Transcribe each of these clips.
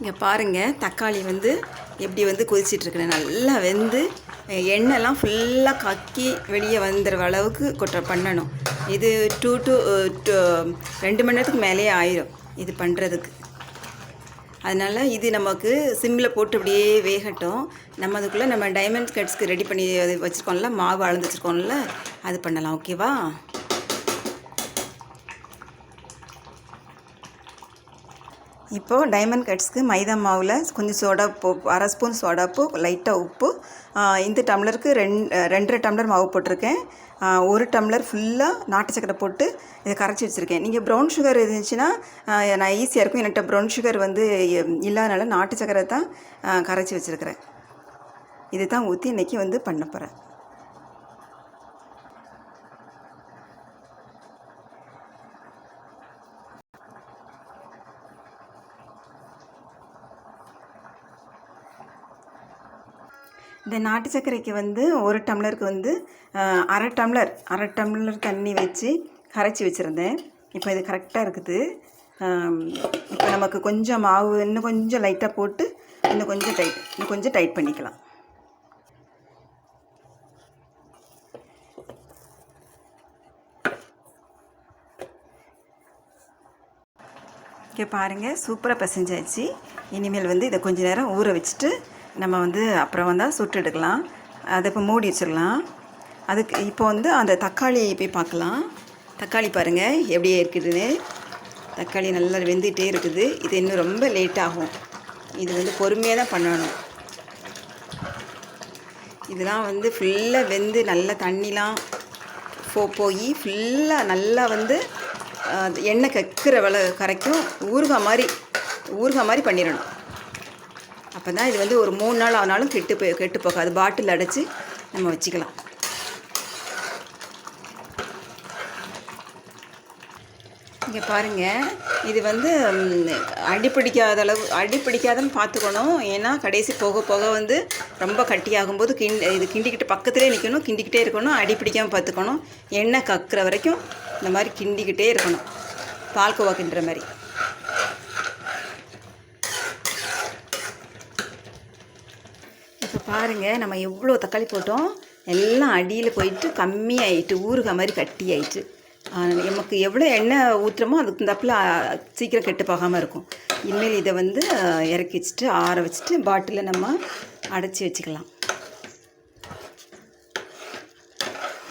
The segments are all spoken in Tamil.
இங்கே பாருங்கள் தக்காளி வந்து எப்படி வந்து கொதிச்சிட்ருக்குறேன் நல்லா வெந்து எண்ணெய்லாம் ஃபுல்லாக கக்கி வெளியே வந்துடுற அளவுக்கு கொட்ட பண்ணணும். இது டூ டு uh, ரெண்டு மணி நேரத்துக்கு மேலேயே ஆயிரும் இது பண்ணுறதுக்கு அதனால் இது நமக்கு சிம்மில் போட்டு அப்படியே வேகட்டும். நம்ம அதுக்குள்ளே நம்ம டைமண்ட் கட்ஸ்க்கு ரெடி பண்ணி வச்சுருக்கோம்ல மாவு அளந்து வச்சுருக்கோம்ல அது பண்ணலாம் ஓகேவா இப்போது டைமண்ட் கட்ஸ்க்கு மைதா மாவில் கொஞ்சம் சோடா போ அரை ஸ்பூன் சோடாப்பு லைட்டாக உப்பு. இந்த டம்ளருக்கு ரெண் ரெண்டரை டம்ளர் மாவு போட்டிருக்கேன். ஒரு டம்ளர் ஃபுல்லாக நாட்டு சக்கரை போட்டு இதை கரைச்சி வச்சுருக்கேன். நீங்கள் ப்ரௌன் சுகர் இருந்துச்சுன்னா நான் ஈஸியாக இருக்கும். என்கிட்ட ப்ரௌன் சுகர் வந்து இல்லாதனால நாட்டு சக்கரை தான் கரைச்சி வச்சுருக்கிறேன். இது தான் ஊற்றி இன்றைக்கி வந்து பண்ண போகிறேன் இந்த நாட்டு சர்க்கரைக்கு வந்து ஒரு டம்ளருக்கு வந்து அரை டம்ளர் அரை டம்ளர் தண்ணி வச்சு கரைச்சி வச்சுருந்தேன். இப்போ இது கரெக்டாக இருக்குது. இப்போ நமக்கு கொஞ்சம் மாவு இன்னும் கொஞ்சம் லைட்டாக போட்டு இன்னும் கொஞ்சம் டைட் இன்னும் கொஞ்சம் டைட் பண்ணிக்கலாம். இங்கே பாருங்கள் சூப்பராக பிசைஞ்சாச்சு. இனிமேல் வந்து இதை கொஞ்ச நேரம் ஊற வச்சுட்டு நம்ம வந்து அப்புறம் வந்தால் சுட்டு எடுக்கலாம். அதை இப்போ மூடி வச்சிடலாம். அதுக்கு இப்போ வந்து அந்த தக்காளி போய் பார்க்கலாம். தக்காளி பாருங்கள் எப்படி இருக்குதுன்னு தக்காளி நல்லா வெந்துகிட்டே இருக்குது. இது இன்னும் ரொம்ப லேட் ஆகும். இது வந்து பொறுமையாக தான் பண்ணணும். இதெல்லாம் வந்து ஃபுல்லாக வெந்து நல்லா தண்ணிலாம் போ போய் ஃபுல்லாக நல்லா வந்து எண்ணெய் கக்கிற வில கரைக்கும். ஊறுகாய் மாதிரி ஊறுகாய் மாதிரி பண்ணிடணும். அப்போ தான் இது வந்து ஒரு மூணு நாள் ஆனாலும் கெட்டு போய் கெட்டு போகாது. பாட்டில் அடைச்சி நம்ம வச்சுக்கலாம். இங்கே பாருங்கள் இது வந்து அடிப்பிடிக்காத அளவு அடி பிடிக்காதன்னு பார்த்துக்கணும். ஏன்னா கடைசி போக போக வந்து ரொம்ப கட்டியாகும்போது கிண் இது கிண்டிக்கிட்டு பக்கத்துலேயே நிற்கணும் கிண்டிக்கிட்டே இருக்கணும் அடி பிடிக்காமல் பார்த்துக்கணும். எண்ணெய் கக்குற வரைக்கும் இந்த மாதிரி கிண்டிக்கிட்டே இருக்கணும். பால்கோவா கிண்டுற மாதிரி. பாருங்கள் நம்ம எவ்வளோ தக்காளி போட்டோம் எல்லாம் அடியில் போயிட்டு கம்மியாயிட்டு ஊறுகாய் மாதிரி கட்டி ஆயிட்டு நமக்கு எவ்வளோ எண்ணெய் ஊற்றுறோமோ அதுக்கு தப்பில் சீக்கிரம் கெட்டு போகாமல் இருக்கும். இனிமேல் இதை வந்து இறக்கி வச்சுட்டு ஆற வச்சுட்டு பாட்டிலில் நம்ம அடைச்சி வச்சுக்கலாம்.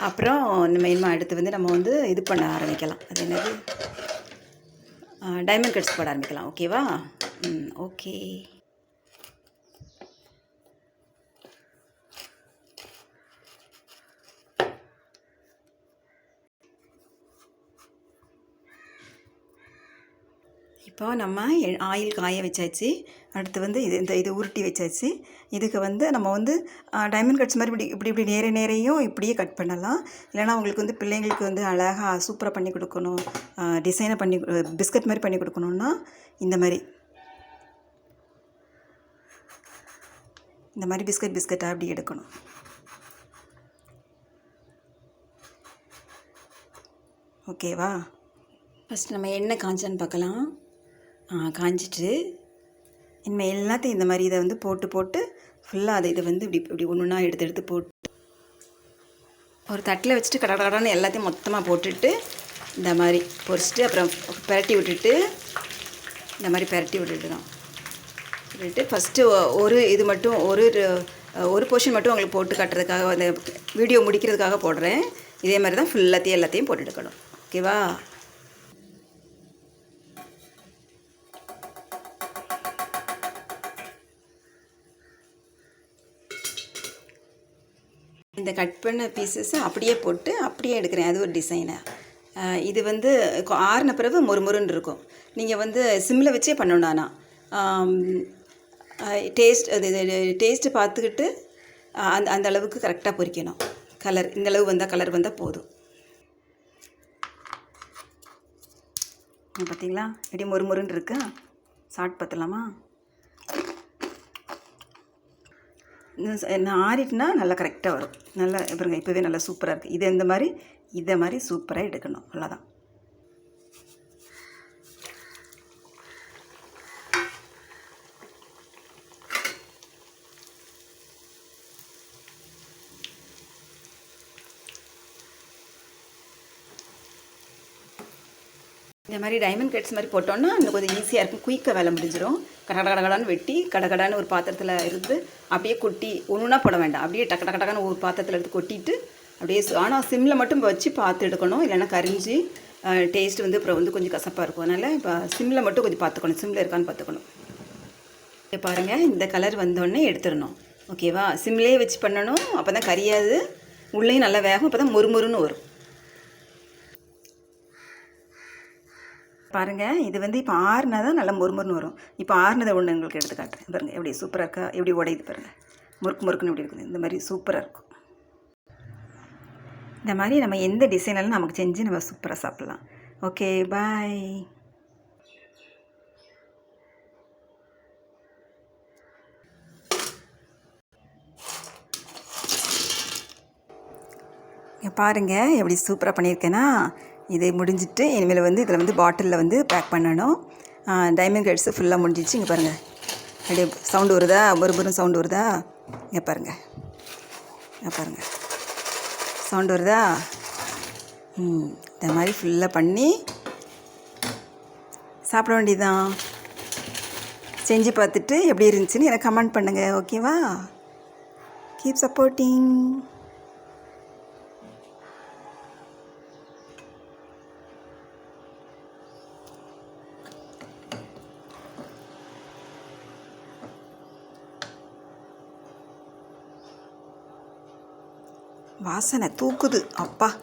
அப்புறம் நம்ம இனிமேல் அடுத்து வந்து நம்ம வந்து இது பண்ண ஆரம்பிக்கலாம். அது என்னது? டைமண்ட் கட்ஸ் போட ஆரம்பிக்கலாம். ஓகேவா ம் ஓகே இப்போ நம்ம எ- ஆயில் காய வச்சாச்சு. அடுத்து வந்து இது இந்த இது உருட்டி வச்சாச்சு. இதுக்கு வந்து நம்ம வந்து டைமண்ட் கட்ஸ் மாதிரி இப்படி இப்படி இப்படி நேர நேரையும் இப்படியே கட் பண்ணலாம். இல்லைனா உங்களுக்கு வந்து பிள்ளைங்களுக்கு வந்து அழகாக சூப்பராக பண்ணி கொடுக்கணும். டிசைனை பண்ணி பிஸ்கட் மாதிரி பண்ணி கொடுக்கணுன்னா இந்த மாதிரி. இந்த மாதிரி பிஸ்கட் பிஸ்கட்டாக அப்படி எடுக்கணும். ஓகேவா ஃபஸ்ட் நம்ம எண்ணெய் காஞ்சான்னு பார்க்கலாம். காஞ்சிட்டு இனிமேல் எல்லாத்தையும் இந்த மாதிரி இதை வந்து போட்டு போட்டு ஃபுல்லாக அதை இதை வந்து இப்படி இப்படி ஒன்று ஒன்றா எடுத்து எடுத்து போட்டு ஒரு தட்டில் வச்சுட்டு கடை கடன்னு எல்லாத்தையும் மொத்தமாக போட்டுட்டு இந்த மாதிரி பொரிச்சிட்டு அப்புறம் பெரட்டி விட்டுட்டு இந்த மாதிரி பெரட்டி விட்டுட்டுதான் விட்டுட்டு ஃபஸ்ட்டு ஒரு இது மட்டும் ஒரு ஒரு போர்ஷன் மட்டும் உங்களுக்கு போட்டு காட்டுறதுக்காக அந்த வீடியோ முடிக்கிறதுக்காக போடுறேன். இதே மாதிரி தான் ஃபுல்லாத்தையும் எல்லாத்தையும் போட்டு எடுக்கணும் ஓகேவா இந்த கட் பண்ண பீசஸை அப்படியே போட்டு அப்படியே எடுக்கிறேன். அது ஒரு டிசைனை இது வந்து ஆறுன ஆறின பிறகு மொறுமொறுன்னு இருக்கும். நீங்கள் வந்து சிம்மில் வச்சே பண்ணணும் ஆனால் டேஸ்ட் அது டேஸ்ட்டு பார்த்துக்கிட்டு அந்த அந்த அளவுக்கு கரெக்டாக பொரிக்கணும் கலர் இந்த அளவு வந்தால் கலர் வந்தால் போதும். பார்த்தீங்களா எப்படி மொறுமொறுன்னு இருக்கா? சாட் பார்த்தலாமா இன்னும் ச- நான் ஆறிட்டுனா நல்லா கரெக்டாக வரும். நல்லா பாருங்க இப்போவே நல்லா சூப்பராக இருக்குது இது இந்த மாதிரி? இதை மாதிரி சூப்பராக எடுக்கணும். அவ்வளோதான் இந்த மாதிரி டைமண்ட் கட்ஸ் மாதிரி போட்டோன்னா இன்னும் கொஞ்சம் ஈஸியாக இருக்கும். குயிக்காக வேலை முடிஞ்சிடும் கட கட கடகடான்னு வெட்டி கடகடான்னு ஒரு பாத்திரத்தில் இருந்து அப்படியே கொட்டி ஒன்றுனா போட வேண்டாம். அப்படியே டக்கு டக்கு டக்குன்னு ஒரு பாத்திரத்தில் எடுத்து கொட்டிட்டு அப்படியே ஆனால் சிம்மில் மட்டும் வச்சு பார்த்து எடுக்கணும். இல்லைன்னா கரிஞ்சு டேஸ்ட் வந்து அப்புறம் வந்து கொஞ்சம் கசப்பாக இருக்கும். அதனால் இப்போ சிம்மில் மட்டும் கொஞ்சம் பார்த்துக்கணும். சிம்மில் இருக்கான்னு பார்த்துக்கணும். இப்போ பாருங்கள் இந்த கலர் வந்தோடனே எடுத்துடணும். ஓகேவா சிம்லேயே வச்சு பண்ணணும். அப்போ தான் கரியாது. உள்ளேயும் நல்லா வேகும். அப்போ தான் மொறுமொறுன்னு வரும். பாருங்கள் இது வந்து இப்போ ஆறுனா தான் நல்லா மொறுமொறுன்னு வரும். இப்போ ஆறுனதை ஒன்று உங்களுக்கு எடுத்து காட்டுறேன். பாருங்கள் எப்படி சூப்பராக இருக்கா எப்படி உடையுது பாருங்கள் முறுக்கு முறுக்குன்னு எப்படி இருக்குது? இந்த மாதிரி சூப்பராக இருக்கும். இந்த மாதிரி நம்ம எந்த டிசைனாலும் நமக்கு செஞ்சு நம்ம சூப்பராக சாப்பிட்லாம். ஓகே பாய் பாருங்கள் எப்படி சூப்பராக பண்ணியிருக்கேன்னா இது முடிஞ்சிட்டு இனிமேல் வந்து இதில் வந்து பாட்டிலில் வந்து பேக் பண்ணணும். டைமண்ட் கட்ஸு ஃபுல்லாக முடிஞ்சிச்சு. இங்கே பாருங்கள் அப்படியே சவுண்டு வருதா? ஒரு சவுண்டு வருதா? இங்கே பாருங்கள் இங்கே பாருங்கள் சவுண்டு வருதா? ம் இந்த மாதிரி ஃபுல்லாக பண்ணி சாப்பிட வேண்டியதுதான். செஞ்சு பார்த்துட்டு எப்படி இருந்துச்சுன்னு எனக்கு கமெண்ட் பண்ணுங்கள் ஓகேவா கீப் சப்போர்ட்டிங் வாசனை தூக்குது. அப்பா.